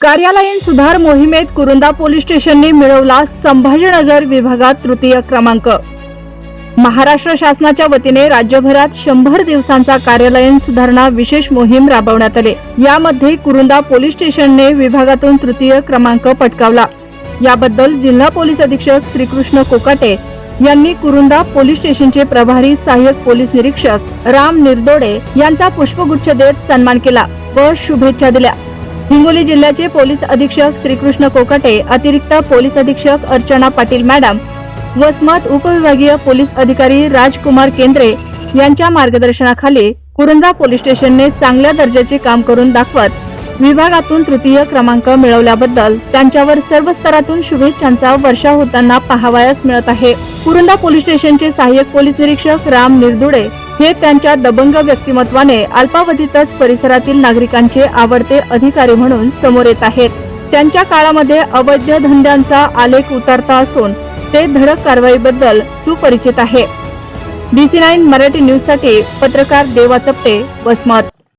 कार्यालयीन सुधार मोहिमेत कुरुंदा पोलीस स्टेशनने मिळवला संभाजीनगर विभागात तृतीय क्रमांक. महाराष्ट्र शासनाच्या वतीने राज्यभरात शंभर दिवसांचा कार्यालयीन सुधारणा विशेष मोहीम राबवण्यात आली. यामध्ये कुरुंदा पोलीस स्टेशनने विभागातून तृतीय क्रमांक पटकावला. याबद्दल जिल्हा पोलीस अधीक्षक श्रीकृष्ण कोकाटे यांनी कुरुंदा पोलीस स्टेशनचे प्रभारी सहाय्यक पोलीस निरीक्षक राम निर्दोडे यांचा पुष्पगुच्छ देत सन्मान केला व शुभेच्छा दिल्या. हिंगोली जिल्ह्याचे पोलीस अधीक्षक श्रीकृष्ण कोकाटे अतिरिक्त पोलीस अधीक्षक अर्चना पाटील मॅडम वसमत उपविभागीय पोलीस अधिकारी राजकुमार केंद्रे यांच्या मार्गदर्शनाखाली कुरुंदा पोलीस स्टेशनने चांगल्या दर्जाचे काम करून दाखवत विभागातून तृतीय क्रमांक मिळवल्याबद्दल त्यांच्यावर सर्व स्तरातून शुभेच्छांचा वर्षा होताना पाहावयास मिळत आहे. कुरुंदा पोलीस स्टेशनचे सहाय्यक पोलीस निरीक्षक राम निर्दुडे हे त्यांच्या दबंग व्यक्तिमत्वाने अल्पावधीतच परिसरातील नागरिकांचे आवडते अधिकारी म्हणून समोर येत आहेत. त्यांच्या काळामध्ये अवैध धंद्यांचा आलेख उतारता असून ते धडक कारवाईबद्दल सुपरिचित आहे. डीसी नाईन मराठी न्यूजसाठी पत्रकार देवा चपटे वसमत.